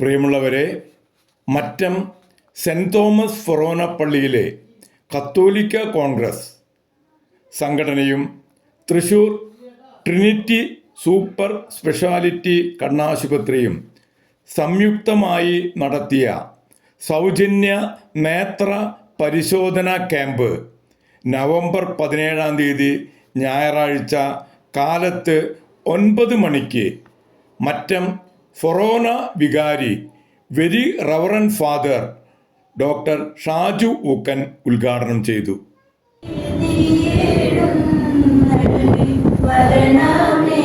പ്രിയമുള്ളവരെ Mattam saint Thomas ഫൊറോന പള്ളിയിലെ കത്തോലിക്ക കോൺഗ്രസ് സംഘടനയും തൃശൂർ ട്രിനിറ്റി സൂപ്പർ സ്പെഷ്യാലിറ്റി കണ്ണാശുപത്രിയും സംയുക്തമായി നടത്തിയ സൗജന്യ നേത്ര പരിശോധന ക്യാമ്പ് നവംബർ പതിനേഴാം തീയതി ഞായറാഴ്ച കാലത്ത് ഒൻപത് മണിക്ക് മറ്റം ഫൊറോന വികാരി very reverend father doctor Shaju Ookkan ഉദ്ഘാടനം ചെയ്തു. വരണമേ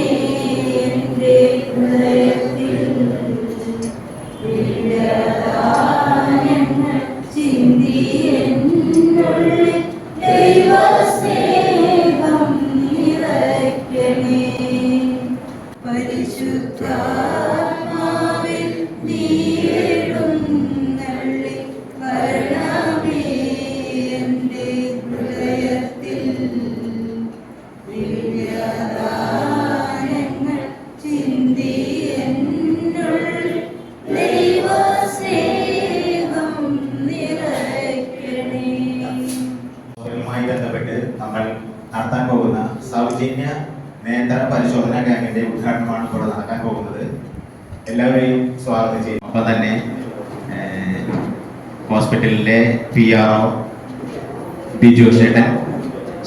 ബന്ധപ്പെട്ട് നമ്മൾ നടത്താൻ പോകുന്ന സൗജന്യ നിയന്ത്രണ പരിശോധന ക്യാമ്പിന്റെ ഉദ്ഘാടനമാണ് ഇപ്പോൾ നടക്കാൻ പോകുന്നത്. എല്ലാവരെയും സ്വാഗതം ചെയ്യും അപ്പം തന്നെ ഹോസ്പിറ്റലിലെ പി ആർ ഒ ബിജു ചേട്ടൻ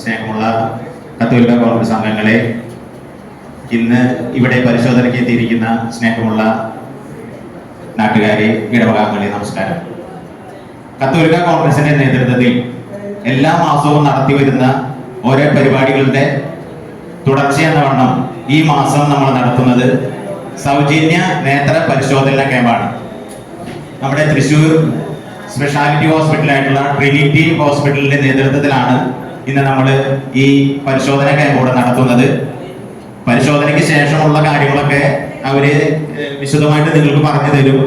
സ്നേഹമുള്ള കത്തോലിക്ക കോൺഗ്രസ് അംഗങ്ങളെ ഇന്ന് ഇവിടെ പരിശോധനയ്ക്ക് എത്തിയിരിക്കുന്ന സ്നേഹമുള്ള നാട്ടുകാരെ ഇടവകാംഗങ്ങളെ നമസ്കാരം. കത്തോലിക്ക കോൺഗ്രസിന്റെ നേതൃത്വത്തിൽ എല്ലാ മാസവും നടത്തി വരുന്ന ഓരോ പരിപാടികളുടെ തുടർച്ചയെന്ന വണ്ണം ഈ മാസം നമ്മൾ നടത്തുന്നത് സൗജന്യ നേത്ര പരിശോധന ക്യാമ്പാണ്. നമ്മുടെ തൃശൂർ സ്പെഷ്യാലിറ്റി ഹോസ്പിറ്റലായിട്ടുള്ള ട്രിനിറ്റി ഹോസ്പിറ്റലിന്റെ നേതൃത്വത്തിലാണ് ഇന്ന് നമ്മൾ ഈ പരിശോധന ക്യാമ്പ് ഇവിടെ നടത്തുന്നത്. പരിശോധനയ്ക്ക് ശേഷമുള്ള കാര്യങ്ങളൊക്കെ അവർ വിശദമായിട്ട് നിങ്ങൾക്ക് പറഞ്ഞു തരും.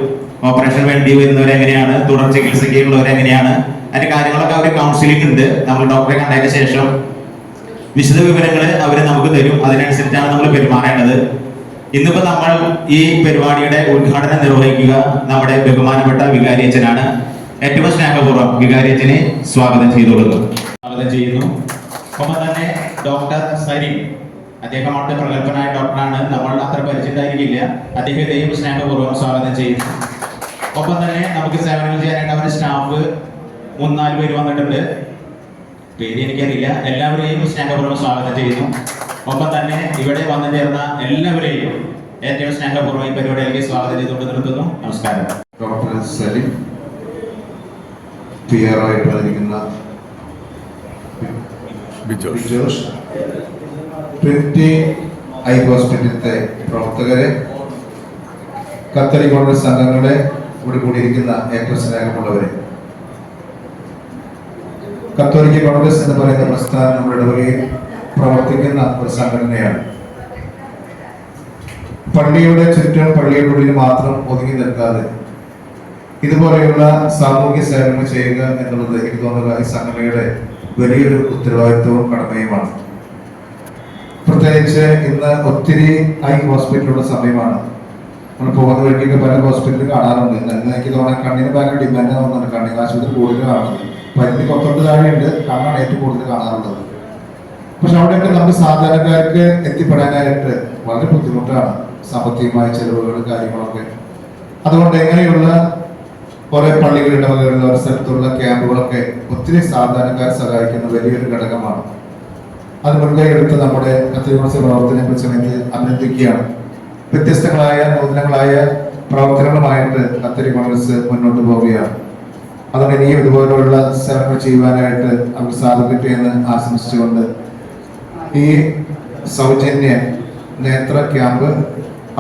ഓപ്പറേഷൻ വേണ്ടി വരുന്നവർ എങ്ങനെയാണ്? തുടർ ചികിത്സയ്ക്കുള്ളവർ എങ്ങനെയാണ്? അതിന്റെ കാര്യങ്ങളൊക്കെ അവർ കൗൺസിലിംഗ് ഉണ്ട്. നമ്മൾ ഡോക്ടറെ കണ്ടതിന് ശേഷം വിശദ വിവരങ്ങൾ അവർ നമുക്ക് തരും. അതിനനുസരിച്ചാണ് നമ്മൾ പെരുമാറേണ്ടത്. ഇന്നിപ്പോ നമ്മൾ ഈ പരിപാടിയുടെ ഉദ്ഘാടനം നിർവഹിക്കുക നമ്മുടെ ബഹുമാനപ്പെട്ട വികാരിയച്ചനാണ് ഏറ്റവും സ്നേഹപൂർവം വികാരിയച്ചനെ സ്വാഗതം ചെയ്തു കൊടുക്കും സ്വാഗതം ചെയ്യുന്നു. ഒപ്പം തന്നെ ഡോക്ടർ സരി അദ്ദേഹം അവിടെ പ്രഗത്ഭനായ ഡോക്ടറാണ് നമ്മൾ അത്ര പരിചിതമായിരിക്കില്ല അദ്ദേഹത്തെയും സ്നേഹപൂർവം സ്വാഗതം ചെയ്യുന്നു. ഒപ്പം തന്നെ നമുക്ക് സേവനങ്ങൾ ചെയ്യാനായിട്ട് അവരുടെ സ്റ്റാഫ് മൂന്നാൽ പേര് വന്നിട്ടുണ്ട്. പേര് എനിക്കറിയില്ല. എല്ലാവരെയും സ്നേഹപൂർവം സ്വാഗതം ചെയ്യുന്നു. ഒപ്പം തന്നെ ഇവിടെ വന്നു ചേർന്ന എല്ലാവരെയും ഏറ്റവും സ്നേഹപൂർവം ഈ പരിപാടിയിലേക്ക് സ്വാഗതം ചെയ്തുകൊണ്ട് നിർത്തുന്നു. നമസ്കാരം. ഡോക്ടർ സലിം പി ആർ ആയിട്ട് വന്നിരിക്കുന്ന ബിജോഷ് ജോഷ് ട്രിനിറ്റി ഐ ഹോസ്പിറ്റലിലെ പ്രവർത്തകരെ കത്തലി സംഘങ്ങളുടെ സംഘങ്ങളെ ഇവിടെ കൂടിയിരിക്കുന്ന ഏറ്റവും സ്നേഹമുള്ളവരെ. കത്തോലിക്ക കോൺഗ്രസ് എന്ന് പറയുന്ന പ്രസ്ഥാനം നമ്മുടെ ഇടവകയിൽ പ്രവർത്തിക്കുന്ന ഒരു സംഘടനയാണ്. പള്ളിയുടെ ചുറ്റും പള്ളിയുടെ ഉള്ളിൽ മാത്രം ഒതുങ്ങി നിൽക്കാതെ ഇതുപോലെയുള്ള സാമൂഹ്യ സേവനങ്ങൾ ചെയ്യുക എന്നുള്ളത് എനിക്ക് തോന്നുക ഈ സംഘടനയുടെ വലിയൊരു ഉത്തരവാദിത്വവും കടമയുമാണ്. പ്രത്യേകിച്ച് ഇന്ന് ഒത്തിരി ഐ ഹോസ്പിറ്റലുള്ള സമയമാണ് നമ്മൾ പോകുന്ന വഴിക്കൊക്കെ പല ഹോസ്പിറ്റലിൽ കാണാറുണ്ട്. ഇന്ന് എനിക്ക് കണ്ണിന് ഭയങ്കര ഡിമാൻഡ് തോന്നുന്നുണ്ട് കണ്ണിന് ആശുപത്രി കൂടുതൽ കാണുന്നത്. പരിധി പത്തൊമ്പത് താഴെയുണ്ട്. കണ്ണാണ് ഏറ്റവും കൂടുതൽ കാണാറുള്ളത്. പക്ഷെ അവിടെയൊക്കെ നമ്മൾ സാധാരണക്കാർക്ക് എത്തിപ്പെടാനായിട്ട് വളരെ ബുദ്ധിമുട്ടാണ്. സാമ്പത്തികമായ ചെലവുകൾ കാര്യങ്ങളൊക്കെ. അതുകൊണ്ട് എങ്ങനെയുള്ള കുറെ പള്ളികളുടെ വകയുള്ള ഒരു സ്ഥലത്തുള്ള ക്യാമ്പുകളൊക്കെ ഒത്തിരി സാധാരണക്കാരെ സഹായിക്കുന്ന വലിയൊരു ഘടകമാണ്. അത് മുൻകൈ എടുത്ത് നമ്മുടെ കത്തോലിക്ക പ്രവർത്തനം കുറിച്ച് അഭിനന്ദിക്കുകയാണ്. വ്യത്യസ്തങ്ങളായ നൂതനങ്ങളായ പ്രവർത്തനങ്ങളുമായിട്ട് കത്തോലിക്ക കോൺഗ്രസ് മുന്നോട്ട് പോവുകയാണ്. അതുകൊണ്ട് ഇനിയും ഇതുപോലുള്ള സേവനങ്ങൾ ചെയ്യുവാനായിട്ട് അവർക്ക് സാധിക്കട്ടെ എന്ന് ആശംസിച്ചുകൊണ്ട് ഈ സൗജന്യ നേത്ര ക്യാമ്പ്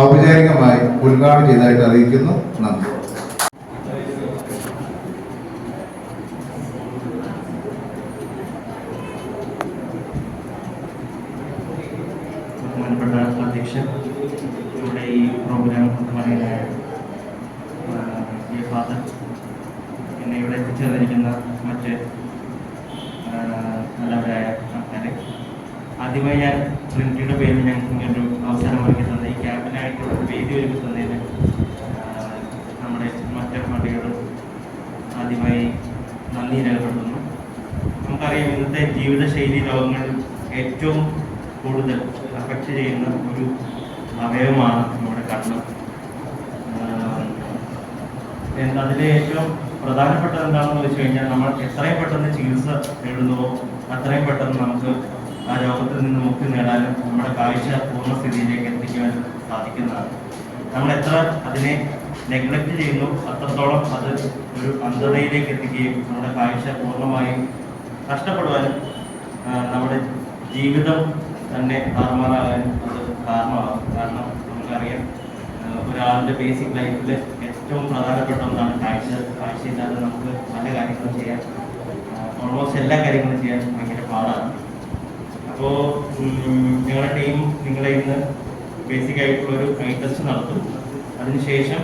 ഔപചാരികമായി ഉദ്ഘാടനം ചെയ്തതായിട്ട് അറിയിക്കുന്നു. നന്ദി. ഇവിടെ എത്തിച്ചേർന്നിരിക്കുന്ന മറ്റ് നല്ലവരായ ആൾക്കാരെ. ആദ്യമായി ഞാൻ ട്രിനിറ്റിയുടെ പേരിൽ ഞങ്ങൾക്ക് ഇങ്ങനൊരു അവസരം ഒരുക്കി തന്നത്. ഈ ക്യാമ്പിനായിട്ടുള്ള വേദി ഒരുക്കി തന്നതിന് നമ്മുടെ മറ്റേ പാർട്ടിയോട് ആദ്യമായി നന്ദി രേഖപ്പെടുത്തുന്നു. നമുക്കറിയാം ഇന്നത്തെ ജീവിതശൈലി രോഗങ്ങൾ ഏറ്റവും കൂടുതൽ അഫക്റ്റ് ചെയ്യുന്ന ഒരു അവയവമാണ് നമ്മുടെ കണ്ണ്. അതിലെ ഏറ്റവും പ്രധാനപ്പെട്ടത് എന്താണെന്ന് വെച്ച് കഴിഞ്ഞാൽ നമ്മൾ എത്രയും പെട്ടെന്ന് ചികിത്സ നേടുന്നുവോ അത്രയും പെട്ടെന്ന് നമുക്ക് ആ രോഗത്തിൽ നിന്ന് മുക്തി നേടാനും നമ്മുടെ കാഴ്ച പൂർണസ്ഥിതിയിലേക്ക് എത്തിക്കുവാനും സാധിക്കുന്നതാണ്. നമ്മൾ എത്ര അതിനെ നെഗ്ലക്റ്റ് ചെയ്യുന്നു അത്രത്തോളം അത് ഒരു അന്ധതയിലേക്ക് എത്തിക്കുകയും നമ്മുടെ കാഴ്ച പൂർണമായും നഷ്ടപ്പെടുവാനും നമ്മുടെ ജീവിതം തന്നെ താറുമാറാകാനും അത് കാരണമാകും കാരണം നമുക്കറിയാം. ഒരാളുടെ ബേസിക് ലൈഫിൽ ഏറ്റവും പ്രധാനപ്പെട്ട ഒന്നാണ് കാഴ്ച. കാഴ്ചയില്ലാതെ നമുക്ക് പല കാര്യങ്ങളും ചെയ്യാൻ ഓൾമോസ്റ്റ് എല്ലാ കാര്യങ്ങളും ചെയ്യാൻ ഭയങ്കര പാടാണ്. അപ്പോൾ ഞങ്ങളുടെ ടീം നിങ്ങളെ ഇന്ന് ബേസിക് ആയിട്ടുള്ള ഒരു ഐ ടെസ്റ്റ് നടത്തും. അതിനുശേഷം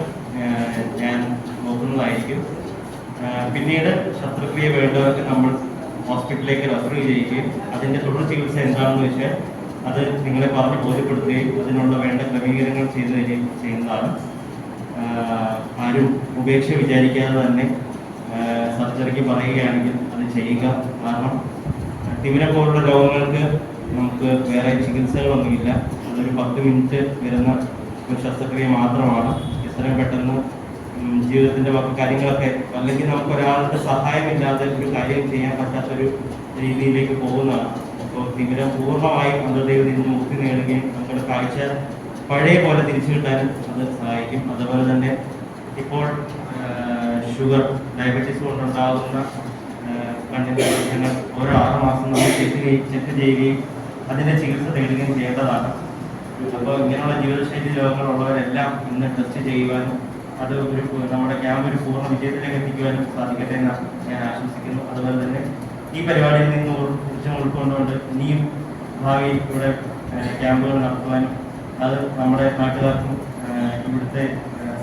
ഞാൻ നോക്കുന്നതായിരിക്കും. പിന്നീട് ശസ്ത്രക്രിയ വേണ്ടവർക്ക് നമ്മൾ ഹോസ്പിറ്റലിലേക്ക് റെഫർ ചെയ്യുകയും അതിന്റെ തുടർ ചികിത്സ എന്താണെന്ന് വെച്ചാൽ അത് നിങ്ങളെ പറഞ്ഞ് ബോധ്യപ്പെടുത്തുകയും അതിനുള്ള വേണ്ട ക്രമീകരണങ്ങൾ ചെയ്തു തരികയും ചെയ്യുന്നതാണ്. ആരും ഉപേക്ഷ വിചാരിക്കാതെ തന്നെ സർജറിക്ക് പറയുകയാണെങ്കിൽ അത് ചെയ്യുക. കാരണം തിമിര പോലുള്ള രോഗങ്ങൾക്ക് നമുക്ക് വേറെ ചികിത്സകളൊന്നുമില്ല. അതൊരു പത്ത് മിനിറ്റ് വരുന്ന ഒരു ശസ്ത്രക്രിയ മാത്രമാണ്. എത്രയും പെട്ടെന്ന് ജീവിതത്തിന്റെ കാര്യങ്ങളൊക്കെ അല്ലെങ്കിൽ നമുക്ക് ഒരാളുടെ സഹായമില്ലാതെ ഒരു കാര്യം ചെയ്യാൻ പറ്റാത്തൊരു രീതിയിലേക്ക് പോകുന്നതാണ്. തിമിരം പൂർണമായും അന്ധതയിൽ നിന്ന് മുക്തി നേടുകയും നമ്മുടെ കാഴ്ച പഴയ പോലെ തിരിച്ചു കിട്ടാനും അത് സഹായിക്കും. അതുപോലെ തന്നെ ഇപ്പോൾ ഷുഗർ ഡയബറ്റീസ് കൊണ്ടുണ്ടാകുന്ന കണ്ണിന്റെ പ്രശ്നങ്ങൾ ഓരോ ആറ് മാസം നമ്മൾ ചെക്ക് ചെക്ക് ചെയ്യുകയും അതിന്റെ ചികിത്സ തേടുകയും ചെയ്യേണ്ടതാണ്. അപ്പോൾ ഇങ്ങനെയുള്ള ജീവിതശൈലി രോഗങ്ങളുള്ളവരെല്ലാം ഇന്ന് ടെസ്റ്റ് ചെയ്യുവാനും അത് ഒരു നമ്മുടെ ക്യാമ്പ് ഒരു പൂർണ വിജയത്തിലേക്ക് എത്തിക്കുവാനും സാധിക്കട്ടെ എന്ന് ഞാൻ ആശംസിക്കുന്നു. അതുപോലെ തന്നെ ഈ പരിപാടിയിൽ നിന്ന് ഊർജം ഉൾക്കൊണ്ടുകൊണ്ട് ഇനിയും ഭാവിയിൽ ഇവിടെ ക്യാമ്പുകൾ നടത്തുവാനും അത് നമ്മുടെ നാട്ടുകാർക്കും ഇവിടുത്തെ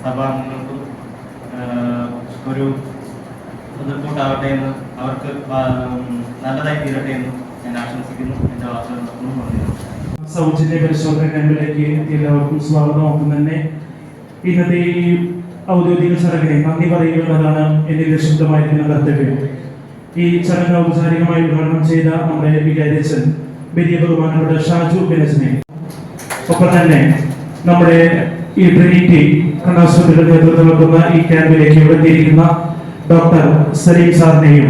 സഭാംഗങ്ങൾക്കും ഒരു മുതൽക്കൂട്ടാവട്ടെ എന്ന് അവർക്ക് നല്ലതായി തീരട്ടെ എന്ന് ഞാൻ ആശംസിക്കുന്നു. എന്റെ വാർത്തകൾ സൗജന്യ പരിശോധന ക്യാമ്പിലേക്ക് എല്ലാവർക്കും സ്വാഗതം. ഒപ്പം തന്നെ ഇന്നത്തെ ഈ ഔദ്യോഗിക ചടങ്ങിനെ നന്ദി പറയുക എന്നതാണ് എന്നിൽ ശുദ്ധമായിരിക്കുന്ന കർത്തവ്യം ഈ ചടങ്ങ് ഔപചാരികമായി ഉദ്ഘാടനം ചെയ്ത നമ്മുടെ വികാരിച്ചൻ വലിയ ബഹുമാനപ്പെട്ട ഷാജു ബിനസിനെ. ഒപ്പം തന്നെ നമ്മുടെ ഈ ട്രിനിറ്റി കണ്ണാശുപത്രിയുടെ നേതൃത്വം നൽകുന്ന ഈ ക്യാമ്പിലേക്ക് ഇവിടെ എത്തിയിരിക്കുന്ന ഡോക്ടർ സലീം സാറിനെയും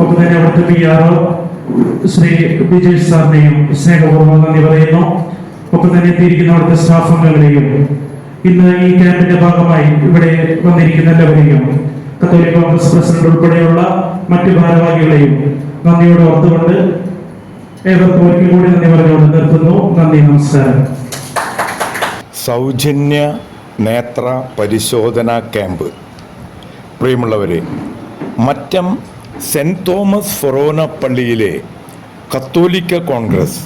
ഒപ്പം തന്നെ അവിടുത്തെ പി ആർ ശ്രീ ബിജേഷ് സാറിനെയും സ്നേഹപൂർവം നന്ദി പറയുന്നു. ഒപ്പം തന്നെ എത്തിയിരിക്കുന്ന അവിടുത്തെ സ്റ്റാഫ് അംഗങ്ങളെയും ഇന്ന് ഈ ക്യാമ്പിന്റെ ഭാഗമായി ഇവിടെ വന്നിരിക്കുന്ന എല്ലാവരെയും കത്തോലിക് കോൺഗ്രസ് പ്രസിഡന്റ് ഉൾപ്പെടെയുള്ള മറ്റു ഭാരവാഹികളെയും നന്ദിയോട് ഓർത്തുകൊണ്ട് ഏവർക്കും ഒരിക്കൽ കൂടി നന്ദി പറഞ്ഞുകൊണ്ട് നിർത്തുന്നു. നന്ദി നമസ്കാരം. സൗജന്യ നേത്ര പരിശോധനാ ക്യാമ്പ്. പ്രിയമുള്ളവരെ മറ്റം സെന്റ് തോമസ് ഫൊറോന പള്ളിയിലെ കത്തോലിക്ക Congress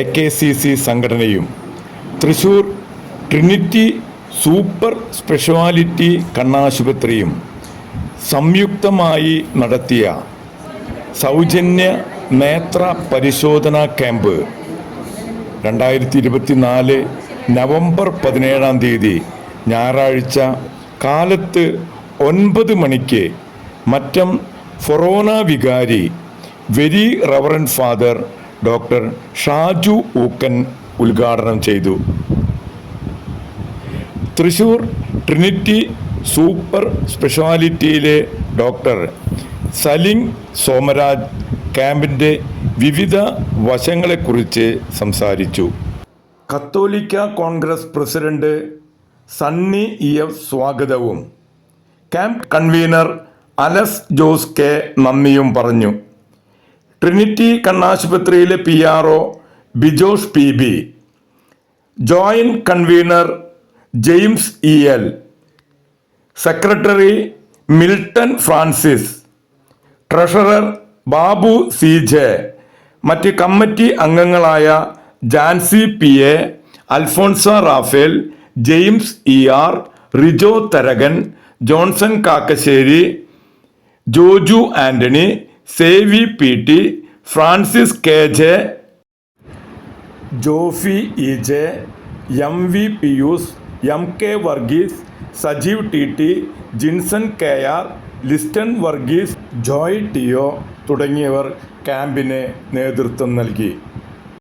A K C C സംഘടനയും തൃശൂർ ട്രിനിറ്റി സൂപ്പർ സ്പെഷ്യാലിറ്റി കണ്ണാശുപത്രിയും സംയുക്തമായി നടത്തിയ സൗജന്യ നേത്ര പരിശോധനാ ക്യാമ്പ് രണ്ടായിരത്തി ഇരുപത്തിനാല് നവംബർ പതിനേഴാം തീയതി ഞായറാഴ്ച കാലത്ത് ഒൻപത് മണിക്ക് മറ്റം ഫൊറോന വികാരി very reverend father doctor Shaju Ookkan ഉദ്ഘാടനം ചെയ്തു. തൃശൂർ ട്രിനിറ്റി സൂപ്പർ സ്പെഷ്യാലിറ്റിയിലെ ഡോക്ടർ സലിംഗ് സോമരാജ് ക്യാമ്പിന്റെ വിവിധ വശങ്ങളെക്കുറിച്ച് സംസാരിച്ചു. കത്തോലിക്ക Congress president Sunny E F സ്വാഗതവും. Camp convener Alex Jose K നന്ദിയും പറഞ്ഞു. Trinity കണ്ണാശുപത്രിയിലെ P R O Bijosh P B. Joint convener James E L. Secretary Milton Francis treasurer Babu C J മറ്റ് കമ്മിറ്റി അംഗങ്ങളായ Jancy P A Alphonsa Raphael James E R Rijo Tharakan Johnson Kakkassery Joju Antony Sevi P T Francis K J Jofi E J M V Pius M K Varghese Sajeev T T Jinson K R Liston Varghese Joy Tio തുടങ്ങിയവർ ക്യാമ്പിന് നേതൃത്വം നൽകി.